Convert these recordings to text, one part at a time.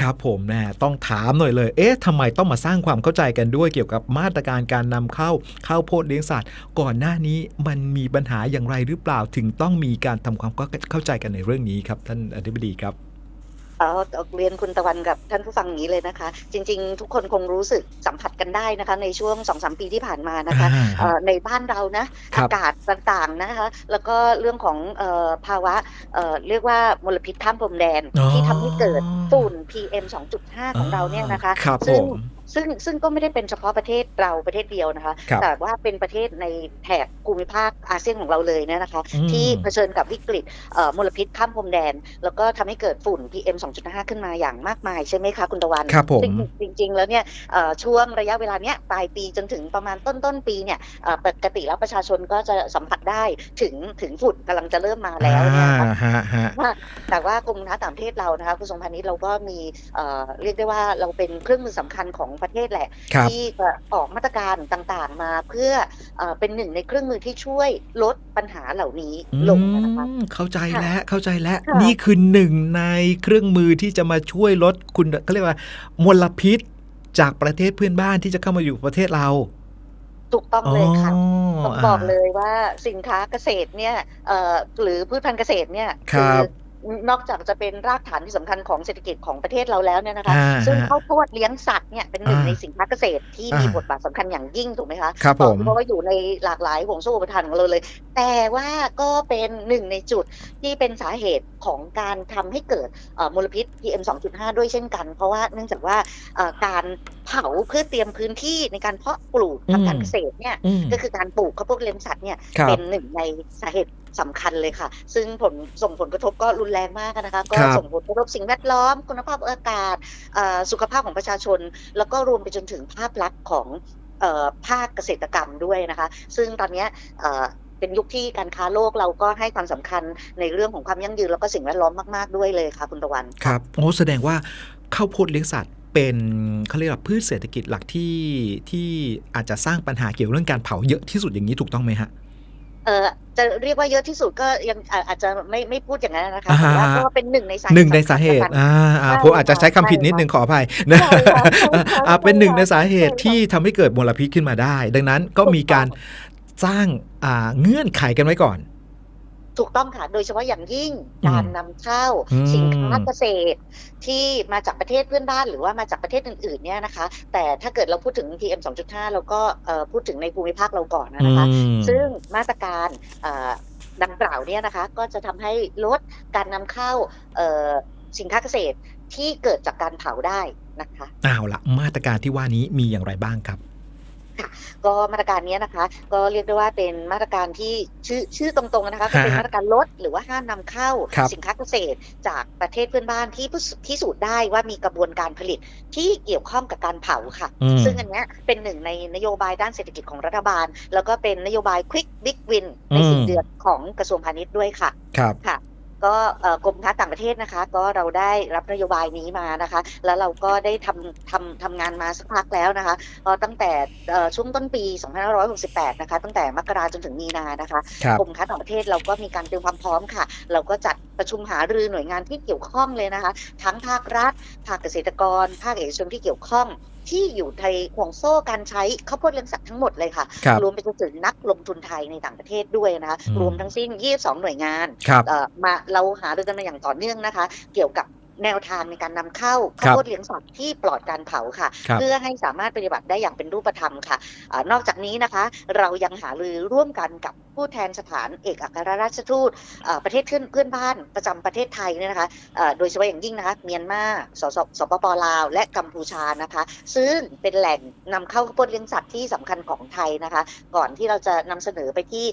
ครับผมแน่ต้องถามหน่อยเลย เอ๊ะทำไมต้องมาสร้างความเข้าใจกันด้วยเกี่ยวกับมาตรการการนำเข้าข้าวโพดเลี้ยงสัตว์ ก่อนหน้านี้มันมีปัญหาอย่างไรหรือเปล่าถึงต้องมีการทำความเข้าใจกันในเรื่องนี้ครับ ท่านอธิบดีครับ เออเรียนคุณตะวันกับท่านผู้ฟังอย่างนี้เลยนะคะ จริง ๆ ทุกคนคงรู้สึกสัมผัสกันได้นะคะ ในช่วงสองสามปีที่ผ่านมานะคะอ่าเอ่อในบ้านเรานะครับอากาศต่างๆนะคะ แล้วก็เรื่องของเอ่อภาวะเอ่อเรียกว่ามลพิษข้ามพรมแดนอ๋อที่ทำให้เกิดฝุ่น PM 2.5 ของเราเนี่ยนะคะครับผซึ่งม ซึ่งซึ่งก็ไม่ได้เป็นเฉพาะประเทศเราประเทศเดียวนะคะครับแต่ว่าเป็นประเทศในแถบภูมิภาคอาเซียนของเราเลยเนี่ยนะคะอืมที่เผชิญกับวิกฤตเอ่อมลพิษข้ามพรมแดน แล้วก็ทำให้เกิดฝุ่น PM 2.5 ขึ้นมาอย่างมากมายใช่ไหมคะคุณตะวันครับผมซึ่งจริง ๆ แล้วเนี่ยเอ่อช่วงระยะเวลาเนี้ยปลายปีจนถึงประมาณต้นต้นๆปีเนี่ยเอ่อปกติแล้วประชาชนก็จะสัมผัสได้ถึงถึงฝุ่นกำลังจะเริ่มมาแล้วเนี่ยนะคะอ่าฮะฮะว่าแต่ว่ากรมค้าต่างประเทศเรานะคะกระทรวงพาณิชย์เราก็มีเอ่อเรียกได้ว่าเราเป็นเครื่องมือสำคัญของประเทศแหละครับที่จะออกมาตรการต่างๆมาเพื่อเออเป็นหนึ่งในเครื่องมือที่ช่วยลดปัญหาเหล่านี้ลงนะคะอืมเข้าใจแล้วเข้าใจแล้วค่ะนี่คือหนึ่งในเครื่องมือที่จะมาช่วยลดคุณเขาเรียกว่ามลพิษจากประเทศเพื่อนบ้านที่จะเข้ามาอยู่ประเทศเราถูกต้องเลยค่ะอ๋อต้องบอกเลยว่าสินค้าเกษตรเนี่ยเอ่อหรือพืชพันธุ์เกษตรเนี่ยครับ นอกจากจะเป็นรากฐานที่สำคัญของเศรษฐกิจของประเทศเราแล้วเนี่ยนะคะอ่าซึ่งฮะข้าวโพดเลี้ยงสัตว์เนี่ยเป็นหนึ่งอ่าในสินค้าเกษตรที่มีอ่าบทบาทสำคัญอย่างยิ่งถูกไหมคะครับผมเพราะว่าอยู่ในหลากหลายห่วงโซ่อุปทานของเราเลย แต่ว่าก็เป็นหนึ่งในจุดที่เป็นสาเหตุของการทำให้เกิดเอ่อมลพิษ PM 2.5 ด้วยเช่นกัน เพราะว่าเนื่องจากว่าเอ่อการเผาเพื่อเตรียมพื้นที่ในการเพาะปลูกทางการเกษตรเนี่ยอืมก็คือการปลูกข้าวโพดเลี้ยงสัตว์เนี่ยครับเป็นหนึ่งในสาเหตุ สำคัญเลยค่ะ ซึ่งผลส่งผลกระทบก็รุนแรงมากนะคะ ก็ครับส่งผลกระทบสิ่งแวดล้อม คุณภาพอากาศเอ่อสุขภาพของประชาชน แล้วก็รวมไปจนถึงภาพลักษณ์ของเอ่อภาคเกษตรกรรมด้วยนะคะ ซึ่งตอนเนี้ยเอ่อเป็นยุคที่การค้าโลกเราก็ให้ความสำคัญในเรื่องของความยั่งยืนแล้วก็สิ่งแวดล้อมมากๆด้วยเลยค่ะคุณตะวันครับโอ้แสดงว่าข้าวโพดเลี้ยงสัตว์เป็นเขาเรียกว่าพืชเศรษฐกิจหลักที่ที่อาจจะสร้างปัญหาเกี่ยวเรื่องการเผาเยอะที่สุดอย่างนี้ถูกต้องไหมฮะ เออจะเรียกว่าเยอะที่สุดก็ยังอ่าอาจจะไม่ไม่พูดอย่างนั้นนะคะอ่าแต่ว่าก็เป็นหนึ่งในสาเหตุหนึ่งในสาเหตุสำคัญอ่าอ่าใช่ผมอาจจะใช้คำผิดใช่นิดนึงขออภัยนะใช่ค่ะใช่ค่ะอ่าเป็นหนึ่งในสาเหตุใช่ค่ะที่ทำให้เกิดมลพิษขึ้นมาได้ ดังนั้นก็มีการสร้างอ่าเงื่อนไขกันไว้ก่อน ถูกต้องค่ะ โดยเฉพาะอย่างยิ่งอืมการนำเข้าอืมสินค้าเกษตร ที่มาจากประเทศเพื่อนบ้านหรือว่ามาจากประเทศอื่นๆเนี่ยนะคะ แต่ถ้าเกิดเราพูดถึง PM 2.5 เราก็เอ่อพูดถึงในภูมิภาคเราก่อนนะคะอืมซึ่งมาตรการเอ่อดังกล่าวเนี่ยนะคะ ก็จะทำให้ลดการนำเข้าเอ่อสินค้าเกษตรที่เกิดจากการเผาได้นะคะเอาละมาตรการที่ว่านี้มีอย่างไรบ้างครับ ก็มาตรการเนี้ยนะคะ ก็เรียกได้ว่าเป็นมาตรการที่ชื่อชื่อตรงๆนะคะก็เป็นฮะมาตรการลดหรือว่าห้ามนำเข้าครับสินค้าเกษตร จากประเทศเพื่อนบ้านที่พิสูจน์ได้ว่ามีกระบวนการผลิตที่เกี่ยวข้องกับการเผาค่ะอืมซึ่งอันเนี้ยเป็นหนึ่งในนโยบายด้านเศรษฐกิจของรัฐบาล แล้วก็เป็นนโยบาย Quick Big Win ในอืมสี่เดือนของกระทรวงพาณิชย์ด้วยค่ะ ครับก็เอ่อกรมค้าต่างประเทศนะคะ ก็เราได้รับนโยบายนี้มานะคะ แล้วเราก็ได้ทำทำทำงานมาสักพักแล้วนะคะก็ตั้งแต่เอ่อช่วงต้นปี 2568 นะคะ ตั้งแต่มกราจนถึงมีนานะคะครับกรมค้าต่างประเทศเราก็มีการเตรียมความพร้อมค่ะ เราก็จัดประชุมหารือหน่วยงานที่เกี่ยวข้องเลยนะคะ ทั้งภาครัฐ ภาคเกษตรกร ภาคเอกชนที่เกี่ยวข้อง ที่อยู่ในห่วงโซ่การใช้ข้าวโพดเลี้ยงสัตว์ทั้งหมดเลยค่ะครับรวมไปจนถึงนักลงทุนไทยในต่างประเทศด้วยนะคะอืมรวมทั้งสิ้น 22 หน่วยงานครับเอ่อมาเราหารือกันมาอย่างต่อเนื่องนะคะ เกี่ยวกับแนวทางในการนำเข้าครัข้าวบโพดเลี้ยงสัตว์ที่ปลอดการเผาค่ะครับเพื่อให้สามารถปฏิบัติได้อย่างเป็นรูปธรรมค่ะอานอกจากนี้นะคะ เรายังหารือร่วมกันกับ ผู้แทนสถานเอกอัครราชทูตประเทศเพื่อนเพื่อนบ้านประจำประเทศไทยเนี่ยนะคะโดยเฉพาะอย่างยิ่งนะคะเมียนมาสสสปปลาว และกัมพูชานะคะซึ่งเป็นแหล่งนำเข้าข้าวโพดเลี้ยงสัตว์ที่สำคัญของไทยนะคะ ก่อนที่เราจะนำเสนอไปที่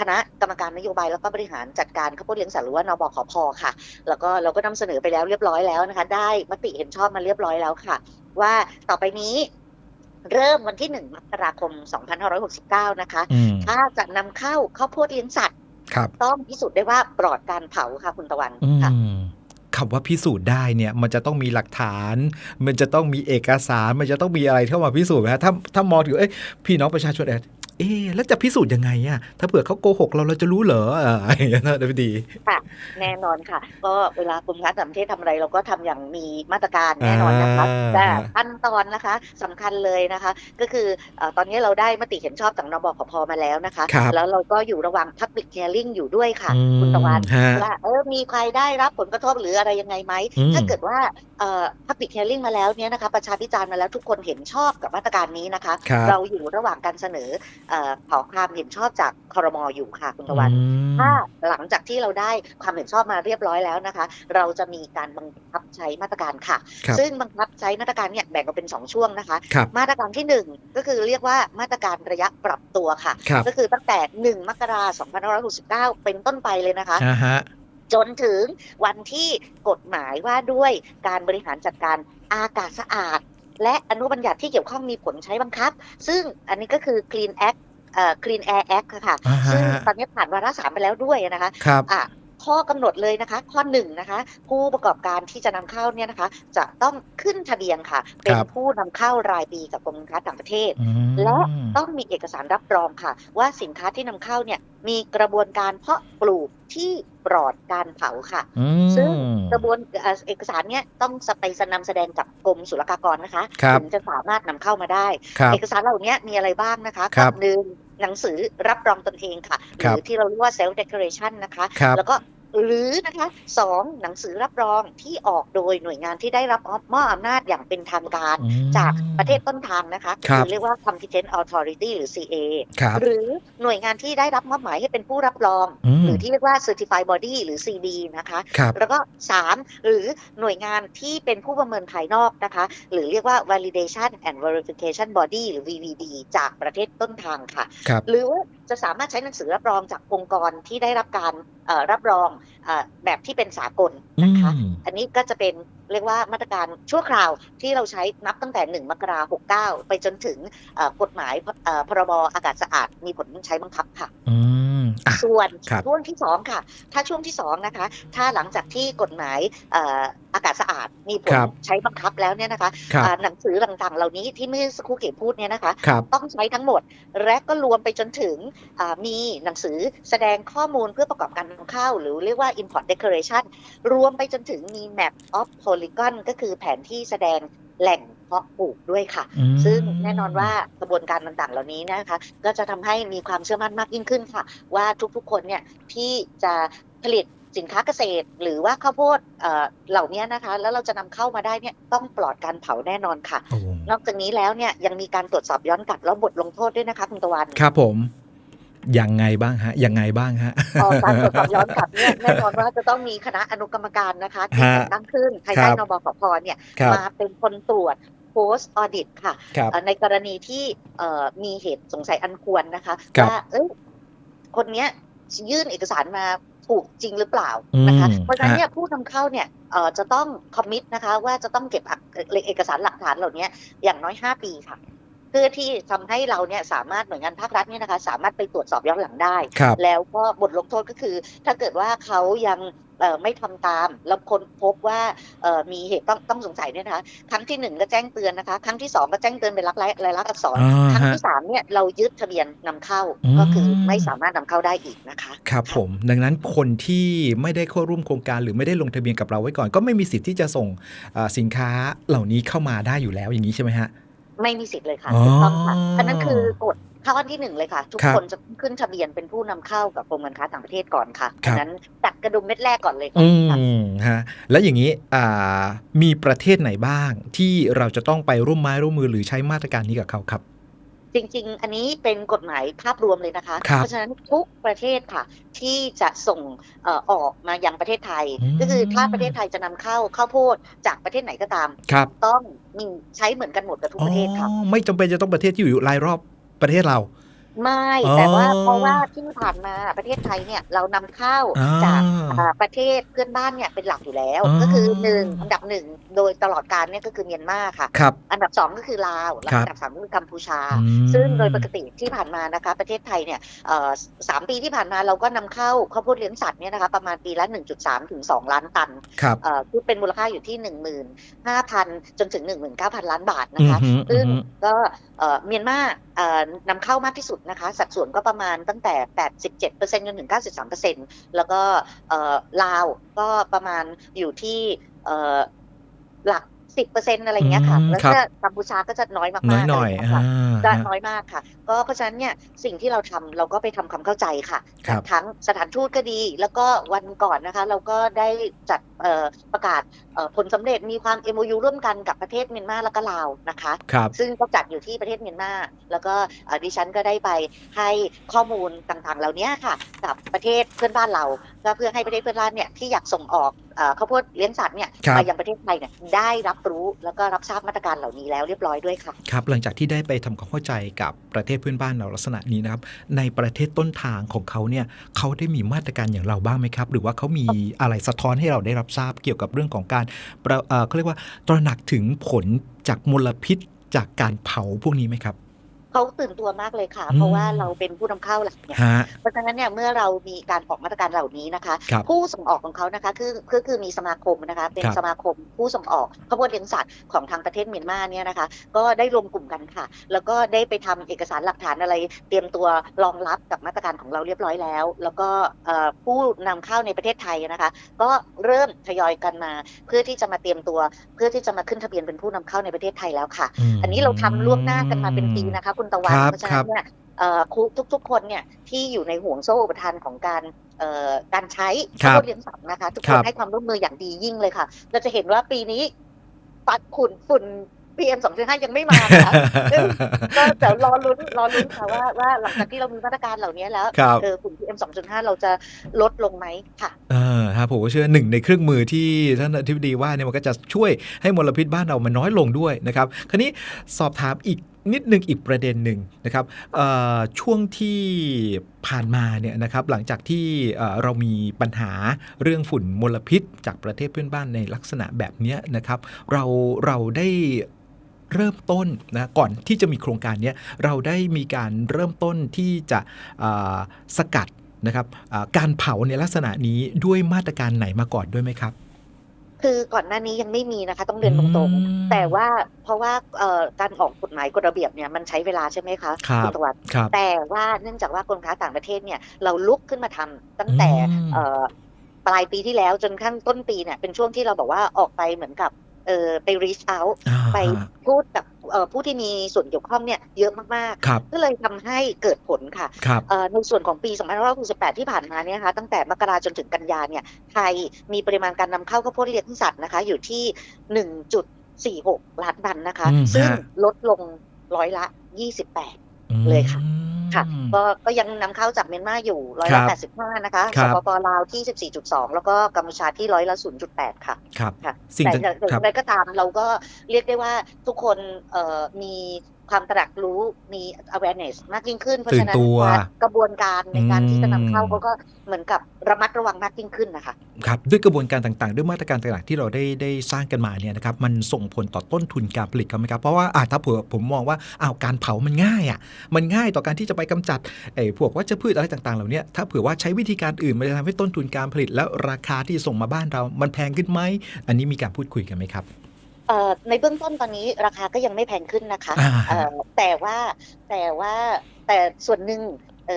คณะกรรมการนโยบายแล้วก็บริหารจัดการข้าวโพดเลี้ยงสัตว์หรือว่านบขพค่ะ แล้วก็เราก็นำเสนอไปแล้วเรียบร้อยแล้วนะคะ ได้มติเห็นชอบมาเรียบร้อยแล้วค่ะ ว่าต่อไปนี้ เริ่มวันที่ 1 มกราคม 2569 นะคะอืมถ้าจะนำเข้าข้าวโพดเลี้ยงสัตว์ครับต้องพิสูจน์ได้ว่าปลอดการเผาค่ะคุณตะวันอืค่ะมคำว่าพิสูจน์ได้เนี่ยมันจะต้องมีหลักฐาน มันจะต้องมีเอกสาร มันจะต้องมีอะไรเข้ามาพิสูจน์นะถ้าถ้ามองถึงเอ้ยพี่น้องประชาชน เอ๊ะเอ๊ะแล้วจะพิสูจน์ยังไงอะถ้าเผื่อเขาโกหกเราเราจะรู้เหรออ่าอย่างนั้นนะดีแน่นอนค่ะ ก็เวลากรมการต่างประเทศทำอะไร เราก็ทำอย่างมีมาตรการแน่นอนนะคะแต่ขั้นตอนนะคะสำคัญเลยนะคะ ก็คืออตอนนี้เราได้มติเห็นชอบจากนบขพมาแล้วนะคะคแล้วเราก็อยู่ระหว่าง Public Hearing อยู่ด้วยค่ะ คุณตะวันว่าเออมีใครได้รับผลกระทบหรืออะไรยังไงไหมถ้าเกิดว่าเอ่อ Public Hearing มาแล้วเนี่ยนะคะประชาพิจารณ์มาแล้วทุกคนเห็นชอบกับมาตรการนี้นะคะครเราอยู่ระหว่างการเสนอขอความเห็นชอบจากคอรมออยู่ค่ะคุณตะวันอืมถ้าหลังจากที่เราได้ความเห็นชอบมาเรียบร้อยแล้วนะคะ เราจะมีการบังคับใช้มาตรการค่ะครับซึ่งบังคับใช้มาตรการเนี่ยแบ่งออกเป็น 2 ช่วงนะคะครับมาตรการที่ 1 ก็คือเรียกว่ามาตรการระยะปรับตัวค่ะครับก็คือตั้งแต่ 1 มกราคม2569 เป็นต้นไปเลยนะคะอ่าฮะจนถึงวันที่กฎหมายว่าด้วยการบริหารจัดการอากาศสะอาด และอนุบัญญัติที่เกี่ยวข้องมีผลใช้บังคับ ซึ่งอันนี้ก็คือ Clean Act เอ่อ Clean Air Act ค่ะอ่าฮะซึ่งตอนนี้ผ่านวาระสามไปแล้วด้วยนะคะครับอะข้อกำหนดเลยนะคะ ข้อหนึ่งนะคะ ผู้ประกอบการที่จะนำเข้าเนี่ยนะคะ จะต้องขึ้นทะเบียนค่ะ เป็นครับผู้นำเข้ารายปีกับกรมการค้าต่างประเทศอืมและต้องมีเอกสารรับรองค่ะ ว่าสินค้าที่นำเข้าเนี่ยมีกระบวนการเพาะปลูกที่ปลอดการเผาค่ะอืมซึ่ง กระบวนเอ่อเอกสารเนี่ยต้องไปนำแสดงกับกรมศุลกากรนะคะครับถึงจะสามารถนำเข้ามาได้ครับเอกสารเหล่านี้มีอะไรบ้างนะคะครับหนึ่งหนังสือรับรองตนเองค่ะหครับรือที่เราเรียกว่า self declaration นะคะครับแล้วก็ หรือนะคะสองหนังสือรับรองที่ออกโดยหน่วยงานที่ได้รับมอบอำนาจอย่างเป็นทางการอืมจากประเทศต้นทางนะคะครับอเรียกว่า competent authority หรือ CA ครับหรือหน่วยงานที่ได้รับมอบหมายให้เป็นผู้รับรองอืมหรือที่เรียกว่า certified body หรือ CB นะคะครับแล้วก็3หรือหน่วยงานที่เป็นผู้ประเมินภายนอกนะคะหรือเรียกว่า validation and verification body หรือ VVB จากประเทศต้นทางค่ะครับหรือว่าจะสามารถใช้หนังสือรับรองจากองค์กรที่ได้รับการเอ่อรับรองเออแบบที่เป็นสากลอืนะคะมอันนี้ก็จะเป็นเรียกว่ามาตรการชั่วคราวที่เราใช้นับตั้งแต่ 1 มกราคม69ไปจนถึงเอ่อกฎหมายเอ่อพรบอากาศสะอาดมีผลใช้บังคับค่ะอืมอะ ส่วนครับช่วงที่2ค่ะ ถ้าช่วงที่2นะคะ ถ้าหลังจากที่กฎหมายเอ่ออากาศสะอาดมีผลครับใช้บังคับแล้วเนี่ยนะคะครับอ่าหนังสือต่างๆ เหล่านี้ที่เมื่อสักครู่เก๋พูดเนี่ยนะคะครับต้องใช้ทั้งหมด และก็รวมไปจนถึงอ่ามีหนังสือแสดงข้อมูลเพื่อประกอบการนำเข้า หรือเรียกว่า import declaration รวมไปจนถึงมี map of polygon ก็คือแผนที่แสดงแหล่งเพาะปลูกด้วยค่ะอืมซึ่งแน่นอนว่ากระบวนการต่างๆ เหล่านี้นะคะ ก็จะทำให้มีความเชื่อมั่นมากยิ่งขึ้นค่ะ ว่าทุกๆคนเนี่ยที่จะผลิตสินค้าเกษตร หรือว่าข้าวโพดเอ่อเหล่านี้นะคะ แล้วเราจะนำเข้ามาได้เนี่ยต้องปลอดการเผาแน่นอนค่ะโอ้นอกจากนี้แล้วเนี่ยยังมีการตรวจสอบย้อนกลับแล้วบทลงโทษด้วยนะคะคุณตะวันครับผมยังไงบ้างฮะยังไงบ้างฮะพอการตรวจสอบย้อนกลับเนี่ยแน่นอนว่าจะต้องมีคณะอนุกรรมการนะคะที่ฮะแต่งตั้งขึ้นภายใต้ครับนบขพเนี่ยครับมาเป็นคนตรวจ post audit ค่ะครับเอ่อในกรณีที่เอ่อมีเหตุสงสัยอันควรนะคะครับว่าเอ้ยคนเนี้ยยื่นเอกสารมาถูกจริงหรือเปล่านะคะอืมเพราะฉะนั้นฮะเนี่ยผู้นำเข้าเนี่ยเอ่อจะต้องคอมมิตนะคะว่าจะต้องเก็บอักเอกสารหลักฐานเหล่านี้อย่างน้อย 5 ปีค่ะ เพื่อที่ทำให้เราเนี่ยสามารถหน่วยงานภาครัฐเนี่ยนะคะ สามารถไปตรวจสอบย้อนหลังได้ครับแล้วก็บทลงโทษก็คือ ถ้าเกิดว่าเขายังเอ่อ ไม่ทำตาม แล้วคนพบว่าเอ่อมีเหตุต้องต้องสงสัยเนี่ยนะคะ ครั้งที่หนึ่งก็แจ้งเตือนนะคะ ครั้งที่สองก็แจ้งเตือนเป็นลักษณ์ลายลักษณ์อักษรอ่าครั้งฮะที่สามเนี่ยเรายึดทะเบียนนำเข้าอืมก็คือไม่สามารถนำเข้าได้อีกนะคะ ครับผม ดังนั้นคนที่ไม่ได้เข้าร่วมโครงการหรือไม่ได้ลงทะเบียนกับเราไว้ก่อน ก็ไม่มีสิทธิ์ที่จะส่งอ่าสินค้าเหล่านี้เข้ามาได้อยู่แล้วอย่างนี้ใช่ไหมฮะไม่มีสิทธิ์เลยค่ะอ๋อถูกต้องค่ะอันนั้นคือกฎ ข้อที่หนึ่งเลยค่ะ ทุกครับคนจะขึ้นทะเบียนเป็นผู้นำเข้ากับกรมการค้าต่างประเทศก่อนค่ะครัอับนนั้นตัดกระดุมเม็ดแรกก่อนเลยค่ะอืค่ะมฮะแล้วอย่างนี้อ่ามีประเทศไหนบ้างที่เราจะต้องไปร่วมไม้ร่วมมือหรือใช้มาตรการนี้กับเขาครับจริง ๆ อันนี้เป็นกฎหมายภาพรวมเลยนะคะครับเพราะฉะนั้นทุกประเทศค่ะ ที่จะส่งเอ่อออกมายังประเทศไทยอืมก็คือถ้าประเทศไทยจะนำเข้าข้าวโพดจากประเทศไหนก็ตามครับต้องมีใช้เหมือนกันหมดกับทุกประเทศค่ะอ๋อไม่จำเป็นจะต้องประเทศที่อยู่รายรอบ ประเทศเรา ไม่ อ๋อแต่ว่าเพราะว่าที่ผ่านมาประเทศไทยเนี่ยเรานำเข้าอ่าจากอ่าประเทศเพื่อนบ้านเนี่ยเป็นหลักอยู่แล้วอ๋อก็คือหนึ่งอันดับหนึ่งโดยตลอดการเนี่ยก็คือเมียนมาค่ะ ครับ อันดับสองก็คือลาวและครับอันดับสามก็คือกัมพูชา อืมซึ่งโดยปกติที่ผ่านมานะคะ ประเทศไทยเนี่ยเอ่อสามปีที่ผ่านมาเราก็นำเข้าข้าวโพดเลี้ยงสัตว์เนี่ยนะคะประมาณปีละ 1.3 ถึง 2 ล้านตันครับเอ่อคือเป็นมูลค่าอยู่ที่ 15,000 จนถึง 19,000 ล้านบาทอืนะอคะ ฮึอืซึ่องฮึ ก็เอ่อเมียนมาเอ่อนำเข้ามากที่สุดนะคะ สัดส่วนก็ประมาณตั้งแต่ 87%จนถึง 93%แล้วก็ลาวก็ประมาณอยู่ที่หลัก เอ่อหลัก10%อะไรอย่างเงี้ยค่ะอืมแล้วครับก็กัมพูชาก็จะน้อยมากๆน้อยหน่อยะไรางเงี้อ่าค่ะจะฮะน้อยมากค่ะ ก็เพราะฉะนั้นเนี่ยสิ่งที่เราทำเราก็ไปทำความเข้าใจค่ะครับทั้งสถานทูตก็ดี แล้วก็วันก่อนนะคะ เราก็ได้จัดเอ่อประกาศเอ่อผลสำเร็จมีความ MOU ร่วมกันกับประเทศเมียนมาแล้วก็ลาวนะคะครับซึ่งก็จัดอยู่ที่ประเทศเมียนมาแล้วก็เอ่อดิฉันก็ได้ไปให้ข้อมูลต่างๆ เหล่านี้ค่ะ กับประเทศเพื่อนบ้านเราก็เพื่อให้ประเทศเพื่อนบ้านเนี่ยที่อยากส่งออกเอ่อ ข้าวโพดเลี้ยงสัตว์เนี่ยครับไปยังประเทศไทยเนี่ยได้รับรู้แล้วก็รับทราบมาตรการเหล่านี้แล้วเรียบร้อยด้วยค่ะครับหลังจากที่ได้ไปทำความเข้าใจกับประเทศเพื่อนบ้านเราลักษณะนี้นะครับในประเทศต้นทางของเขาเนี่ยเขาได้มีมาตรการอย่างเราบ้างไหมครับ หรือว่าเขามีอะไรสะท้อนให้เราได้รับทราบเกี่ยวกับเรื่องของการประเอ่อเขาเรียกว่าตระหนักถึงผลจากมลพิษจากการเผาพวกนี้ไหมครับ เขาตื่นตัวมากเลยค่ะอืมเพราะว่าเราเป็นผู้นำเข้าหลักเนี่ยฮะเพราะฉะนั้นเนี่ยเมื่อเรามีการออกมาตรการเหล่านี้นะคะครับผู้ส่งออกของเขานะคะคือคือคือมีสมาคมนะคะเป็นครับสมาคมผู้ส่งออกข้าวโพดเลี้ยงสัตว์ของทางประเทศเมียนมาเนี่ยนะคะ ก็ได้รวมกลุ่มกันค่ะ แล้วก็ได้ไปทำเอกสารหลักฐานอะไร เตรียมตัวรองรับกับมาตรการของเราเรียบร้อยแล้ว แล้วก็เอ่อผู้นำเข้าในประเทศไทยนะคะ ก็เริ่มทยอยกันมา เพื่อที่จะมาเตรียมตัว เพื่อที่จะมาขึ้นทะเบียนเป็นผู้นำเข้าในประเทศไทยแล้วค่ะมอันนี้เราทำล่วงหน้ากันมาเป็นปีนะคะคุณตะวันครับเพราะฉะครันั้บนเนี่ยเอ่อครูทุกๆคนเนี่ยที่อยู่ในห่วงโซ่อุปทานของการเอ่อการใช้ครัข้าวบโพดเลี้ยงสัตว์นะคะ ทุกคครันบให้ความร่วมมืออย่างดียิ่งเลยค่ะ เราจะเห็นว่าปีนี้ปัดฝุ่นฝุ่น PM 2.5ยังไม่มานะคะซึ่งก็เดี๋ยวรอลุ้นรอลุ้นค่ะว่าว่าหลังจากที่เรามีมาตรการเหล่านี้แล้วครับเออฝุ่น PM 2.5เราจะลดลงไหมค่ะเออครับผมก็เชื่อหนึ่งในเครื่องมือที่ท่านอธิบดีว่าเนี่ยมันก็จะช่วยให้มลพิษบ้านเรามันน้อยลงด้วยนะครับ คราวนี้สอบถามอีก นิดนึงอีกประเด็นหนึ่งนะครับช่วงที่ผ่านมาเนี่ยนะครับหลังจากที่เรามีปัญหาเรื่องฝุ่นมลพิษ จากประเทศเพื่อนบ้านในลักษณะแบบนี้นะครับ เราเราได้เริ่มต้นนะก่อนที่จะมีโครงการนี้เราได้มีการเริ่มต้นที่จะสกัดนะครับการเผาในลักษณะนี้ด้วยมาตรการไหนมาก่อนด้วยไหมครับ คือก่อนหน้านี้ยังไม่มีนะคะ ต้องเรียนตรงอืมๆแต่ว่าเพราะว่าเอ่อการออกกฎหมายกฎระเบียบเนี่ยมันใช้เวลาใช่ไหมคะครับณตะวันครับแต่ว่าเนื่องจากว่ากรมค้าต่างประเทศเนี่ยเราลุกขึ้นมาทำตั้งแต่อืมเอ่อปลายปีที่แล้วจนขั้นต้นปีเนี่ยเป็นช่วงที่เราบอกว่าออกไปเหมือนกับเออไป reach out อ่าไปพูดกับเอ่อ ผู้ที่มีส่วนเกี่ยวข้องเนี่ยเยอะมากครับๆก็เลยทำให้เกิดผลค่ะครับเอ่อในส่วนของปี 2568 ที่ผ่านมาเนี่ยนะคะตั้งแต่มกราจนถึงกันยาเนี่ยไทยมีปริมาณการนำเข้าข้าวโพดเลี้ยงสัตว์นะคะอยู่ที่ 1.46 ล้านตันนะคะอืมซึ่งฮะลดลงร้อยละ 28 เลยค่ะ ค่ะอืมก็ก็ยังนำเข้าจากเมียนมาอยู่ร้อยครัละบ85นะคะครัสบปปลาวที่14.2แล้วก็กัมพูชาที่ร้อยละ0.8ค่ะครับค่ะสิ่งแต่ที่แต่ครับอย่างไรก็ตามเราก็เรียกได้ว่าทุกคนเอ่อมีความตระหนักรู้มี awareness มากยิ่งขึ้น เพราะฉะนั้นตื่นตัวกระบวนการในการที่จะนำเข้าอืมเขาก็เหมือนกับระมัดระวังมากยิ่งขึ้นนะคะครับด้วยกระบวนการต่างๆ ด้วยมาตรการต่างๆที่เราได้ได้สร้างกันมาเนี่ยนะครับมันส่งผลต่อต้นทุนการผลิตเขาไหมครับเพราะว่าอ่าถ้าเผื่อผมมองว่าอ้าวการเผามันง่ายอะมันง่ายต่อการที่จะไปกำจัดไอ้พวกวัชพืชอะไรต่างๆ เหล่าเนี้ยถ้าเผื่อว่าใช้วิธีการอื่นมันจะทำให้ต้นทุนการผลิต แล้วราคาที่ส่งมาบ้านเรา มันแพงขึ้นไหมอันนี้มีการพูดคุยกันไหมครับเอ่อในเบื้องต้นตอนนี้ราคาก็ยังไม่แพงขึ้นนะคะอ่าเอ่อแต่ว่าแต่ว่าแต่ส่วนหนึ่งเอ่อ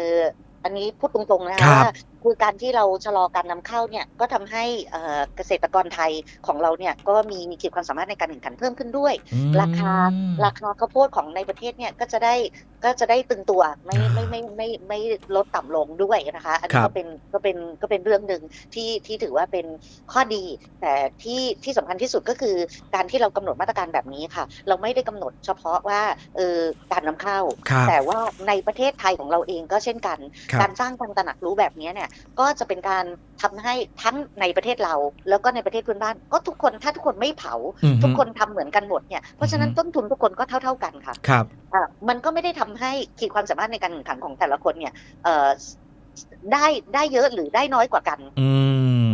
อันนี้พูดตรงๆนะครัคะบว่า คือการที่เราชะลอการนำเข้าเนี่ยก็ทำให้เอ่อเกษตรกรไทยของเราเนี่ยก็มีขีดความสามารถในการแข่งขันเพิ่มขึ้นด้วยอืมราคาราคาข้าวโพดของในประเทศเนี่ยก็จะได้ก็จะได้ตึงตัวไม่อ่าไม่ไม่ไม่ไม่ไม่ลดต่ำลงด้วยนะคะ อันครันี้บก็เป็นก็เป็นก็เป็นเรื่องหนึ่งที่ที่ถือว่าเป็นข้อดี แต่ที่ที่สำคัญที่สุดก็คือการที่เรากำหนดมาตรการแบบนี้ค่ะ เราไม่ได้กำหนดเฉพาะว่าเออการนำเข้าครับแต่ว่าในประเทศไทยของเราเองก็เช่นกันครับการสร้างการตระหนักรู้แบบนี้เนี่ยก็จะเป็นการทำให้ทั้งในประเทศเรา แล้วก็ในประเทศเพื่อนบ้าน ก็ทุกคนถ้าทุกคนไม่เผาอือฮึทุกคนทำเหมือนกันหมดเนี่ยเพราะฉะนั้นอือฮึต้นทุนทุกคนก็เท่าๆกันค่ะครับอะมันก็ไม่ได้ทำให้ขีดความสามารถในการแข่งขันของแต่ละคนเนี่ยเอ่อได้ได้เยอะหรือได้น้อยกว่ากัน อืมอ่าอืม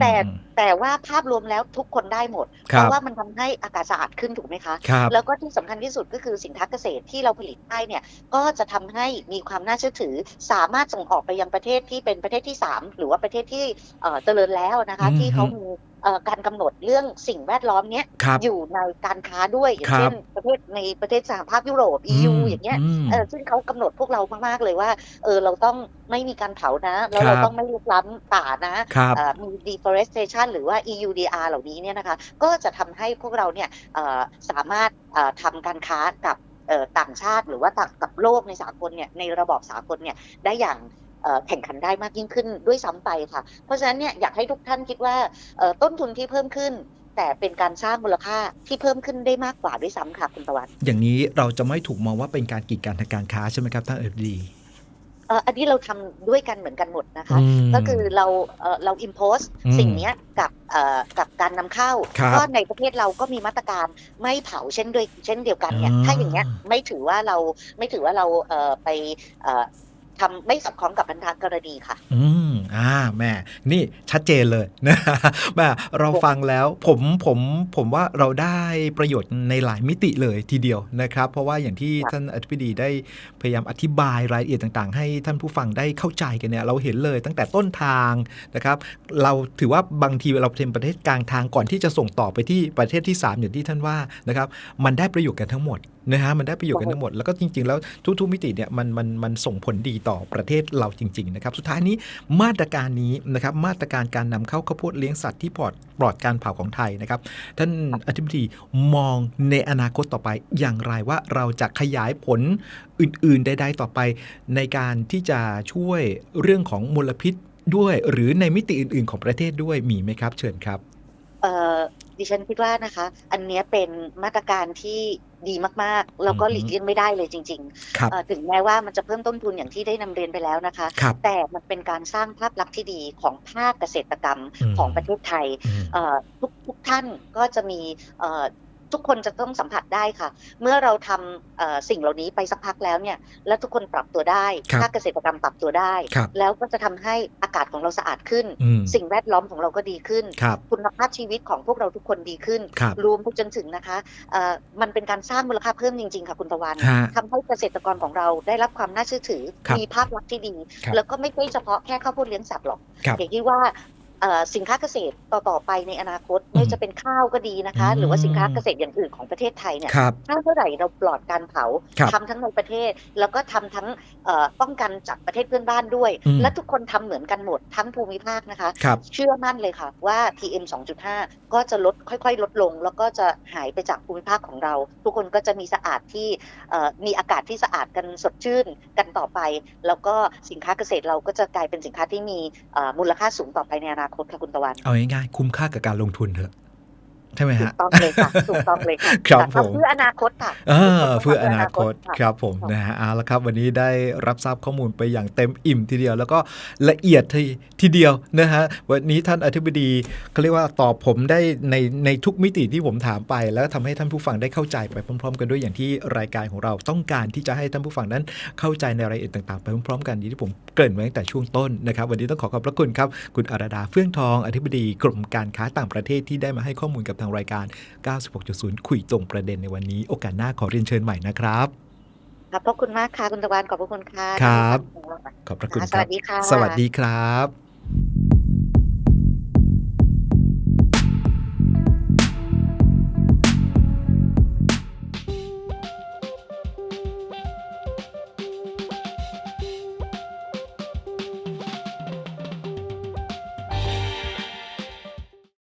แต่อืมแต่ว่าภาพรวมแล้วทุกคนได้หมดครัเพบราะว่ามันทำให้อากาศสะอาดขึ้นถูกไหมคะครับแล้วก็ที่สำคัญที่สุดก็คือสินค้าเกษตรที่เราผลิตได้เนี่ยก็จะทำให้มีความน่าเชื่อถือ สามารถส่งออกไปยังประเทศที่เป็นประเทศที่ 3 หรือว่าประเทศที่เอ่อเจริญแล้วนะคะอืมที่เขามีเอ่อ การกำหนดเรื่องสิ่งแวดล้อมเนี้ยครับอยู่ในการค้าด้วยอย่างครับเช่นประเทศในประเทศสหภาพยุโรป EU มอย่างเงี้ยมเออซึ่งเขากำหนดพวกเรามากๆเลยว่าเออเราต้องไม่มีการเผานะ แล้วครับเราต้องไม่ลุกล้ำป่านะครับเอ่อมี deforestation หรือว่า EUDR เหล่านี้เนี่ยนะคะก็จะทำให้พวกเราเนี่ยเอ่อสามารถเอ่อทำการค้ากับเอ่อต่างชาติหรือว่าต่างกับโลกในสากลเนี่ยในระบอบสากลเนี่ยได้อย่างเอ่อ แข่งขันได้มากยิ่งขึ้นด้วยซ้ำไปค่ะ เพราะฉะนั้นเนี่ยอยากให้ทุกท่านคิดว่าเอ่อต้นทุนที่เพิ่มขึ้น แต่เป็นการสร้างมูลค่าที่เพิ่มขึ้นได้มากกว่าด้วยซ้ำค่ะคุณตะวัน อย่างนี้เราจะไม่ถูกมองว่าเป็นการกีดกันทางการค้าใช่ไหมครับท่านเอฟดีเอ่ออันนี้เราทำด้วยกันเหมือนกันหมดนะคะ ก็คือเราเอ่อเรา impose อืมสิ่งเนี้ยกับเอ่อกับการนำเข้าครับก็ในประเทศเราก็มีมาตรการไม่เผาเช่นด้วยเช่นเดียวกันเนี่ยอ่าถ้าอย่างเงี้ยไม่ถือว่าเราไม่ถือว่าเราเอ่อไปเอ่อ ทำไม่สอดคล้องกับพันธกรณีค่ะ อืมอ่าแม่นี่ชัดเจนเลยนะแม่เราฟังแล้วผมผมผมว่าเราได้ประโยชน์ในหลายมิติเลยทีเดียวนะครับ เพราะว่าอย่างที่ท่านอธิบดีได้พยายามอธิบายรายละเอียดต่างๆ ให้ท่านผู้ฟังได้เข้าใจกันเนี่ยเราเห็นเลยตั้งแต่ต้นทางนะครับ เราถือว่าบางทีเราเป็นประเทศกลางทางก่อนที่จะส่งต่อไปที่ประเทศที่ 3 อย่างที่ท่านว่านะครับ มันได้ประโยชน์กันทั้งหมด นะฮะมันได้ประโยชน์กันทั้งหมด แล้วก็จริง ๆ แล้วทุกๆมิติเนี่ยมันมันมันส่งผลดีต่อประเทศเราจริง ๆ นะครับ สุดท้ายนี้มาตรการนี้นะครับมาตรการการนำเข้าข้าวโพดเลี้ยงสัตว์ที่ปลอดปลอดการเผาของไทยนะครับ ท่านอธิบดีมองในอนาคตต่อไปอย่างไรว่าเราจะขยายผลอื่น ๆ ใด ๆ ต่อไปในการที่จะช่วยเรื่องของมลพิษด้วย หรือในมิติอื่น ๆ ของประเทศด้วยมีไหมครับ เชิญครับเอ่อ ดิฉันคิดว่านะคะ อันเนี้ยเป็นมาตรการที่ดีมากๆ แล้วก็อือฮึหลีกเลี่ยงไม่ได้เลยจริงครับๆเอ่อถึงแม้ว่ามันจะเพิ่มต้นทุนอย่างที่ได้นำเรียนไปแล้วนะคะครับแต่มันเป็นการสร้างภาพลักษณ์ที่ดีของภาคเกษตรกรรมอืมของประเทศไทยอืมเอ่อทุกทุกท่านก็จะมีเอ่อ ทุกคนจะต้องสัมผัสได้ค่ะ เมื่อเราทำเอ่อสิ่งเหล่านี้ไปสักพักแล้วเนี่ย แล้วทุกคนปรับตัวได้ครับภาคเกษตรกรรมปรับตัวได้ครับแล้วก็จะทำให้อากาศของเราสะอาดขึ้นอืมสิ่งแวดล้อมของเราก็ดีขึ้นครับคุณภาพชีวิตของพวกเราทุกคนดีขึ้นครับรวมไปจนถึงนะคะเอ่อมันเป็นการสร้างมูลค่าเพิ่มจริง ๆ ค่ะคุณตะวันฮะทำให้เกษตรกรของเราได้รับความน่าเชื่อถือครับมีภาพลักษณ์ที่ดีครับแล้วก็ไม่ใช่เฉพาะแค่ข้าวโพดเลี้ยงสัตว์หรอกครับอย่างที่ว่าเอ่อ สินค้าเกษตรต่อๆไปในอนาคตอืมไม่ว่าจะเป็นข้าวก็ดีนะคะอืมหรือว่าสินค้าเกษตรอย่างอื่นของประเทศไทยเนี่ยครับถ้าเมื่อไหร่เราปลอดการเผาครับทำทั้งในประเทศ แล้วก็ทำทั้งเอ่อป้องกันจากประเทศเพื่อนบ้านด้วยอืมและทุกคนทำเหมือนกันหมดทั้งภูมิภาคนะคะครับเชื่อมั่นเลยค่ะว่า PM 2.5 ก็จะลดค่อยๆ ลดลง แล้วก็จะหายไปจากภูมิภาคของเรา ทุกคนก็จะมีสะอาดที่เอ่อมีอากาศที่สะอาดกันสดชื่นกันต่อไป แล้วก็สินค้าเกษตรเราก็จะกลายเป็นสินค้าที่มีเอ่อมูลค่าสูงต่อไปในอนาคตค่ะคุณตะวัน เอาง่ายๆคุ้มค่ากับการลงทุนเถอะใช่ไหมถูฮะกต้องเลยค่ะถูกต้องเลยค่ะครับแต่ผมเพื่ออนาคตค่ะเออทุกเพื่อทำอนาคตะครับผมค่ะนะฮะเอาละครับวันนี้ได้รับทราบข้อมูลไปอย่างเต็มอิ่มทีเดียว แล้วก็ละเอียดทีทีเดียวนะฮะวันนี้ท่านอธิบดีเขาเรียกว่าตอบผมได้ในในทุกมิติที่ผมถามไป แล้วทำให้ท่านผู้ฟังได้เข้าใจไปพร้อม ๆ กันด้วยอย่างที่รายการของเราต้องการที่จะให้ท่านผู้ฟังนั้นเข้าใจในรายละเอียดต่างๆ ไปพร้อมๆ กันอย่างที่ผม เกริ่นไว้ตั้งแต่ช่วงต้นนะครับ วันนี้ต้องขอขอบพระคุณครับ คุณอาราดาเฟื่องทอง อธิบดีกรมการค้าต่างประเทศที่ได้มาให้ข้อมูลกับทางรายการ 96.0 คุยตรงประเด็นในวันนี้ โอกาสหน้าขอเรียนเชิญใหม่นะครับขอบพระคุณมากค่ะ คุณตะวันขอบพระคุณค่ะครับที่ให้ความรู้ขอบพระคุณค่ะคสรัวับสดีค่ะ สวัสดีครับ